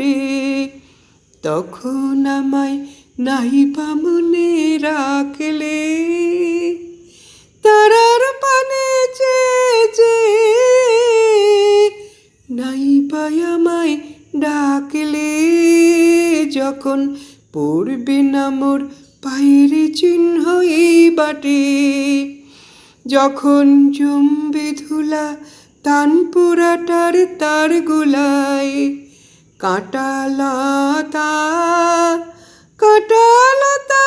এই তখন আমায় নাই পামনে রাখলে। তারার পানে চেয়ে নাই পাই আমায় ডাকলে, যখন পড়বে না মোর পায়ের চিহ্ন এই বাটে, যখন জমবে ধুলা তান পোড়াটার তার গোলায়। কাঁটালতা কাটালতা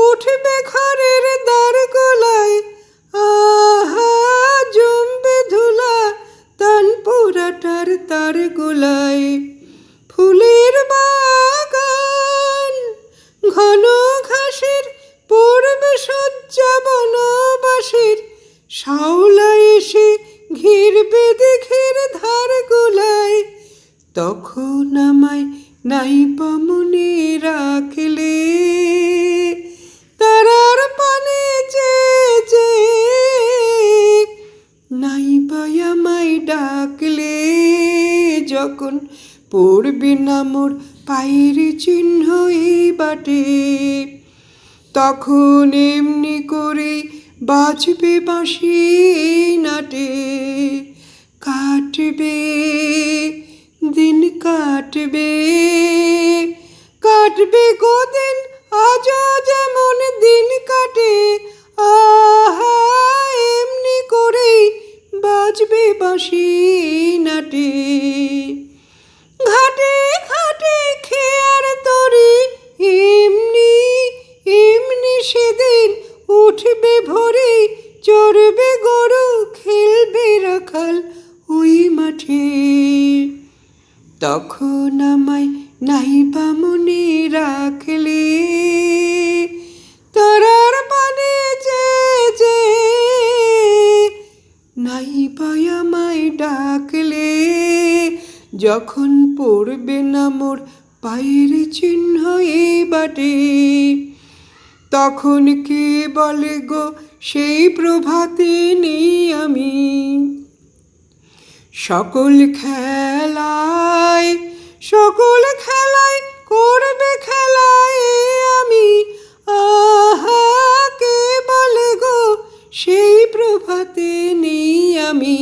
উঠবে ঘরের দ্বার গোলায় আহা জমবে ধুলা তান তার গোলায় তখন আমায় নাই পামনে রাখলে তারার পানে যে যে নাই আমায় ডাকলে, যখন পড়বে না মোর পায়ের চিহ্ন এই বাটে, তখন এমনি করে বাজবে বাঁশি নাটে, কাটবে দিন কাটবে কাটবে গো দিন আজও যেমন দিন কাটে, আহা, এমনি করেই বাজবে বাঁশি নাটে। ঘাটে ঘাটে খেয়ার তরি, এমনি এমনি সেদিন উঠবে ভরে, চড়বে গরু, খেলবে রাখাল ওই মাঠে। তখন আমায় নাই বামনে রাখলে। তারার পানে যে নাই পাই আমায় ডাকলে, যখন পড়বে না মোর পায়ের চিহ্ন এই বাটে, তখন কে বলে গো সেই প্রভাতে নেই আমি? সকল খেলায় সকল খেলায় করবে খেলায় আমি। আহা, কে বলে গো সেই প্রভাতে নেই আমি।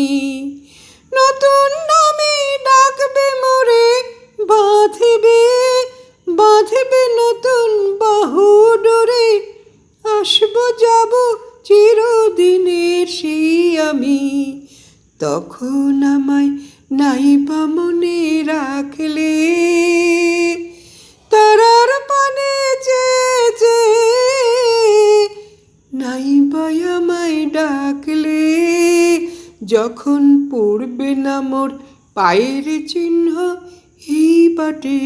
নতুন নামে ডাকবে মোরে, বাঁধবে বাঁধবে নতুন বাহু ডোরে। আসব, যাব চিরদিনের সেই আমি। তখন আমায় নাই মনে রাখলে। তারার পানে যে নাই আমায় ডাকলে। যখন পড়বে না মোর পায়ের চিহ্ন এই বাটে।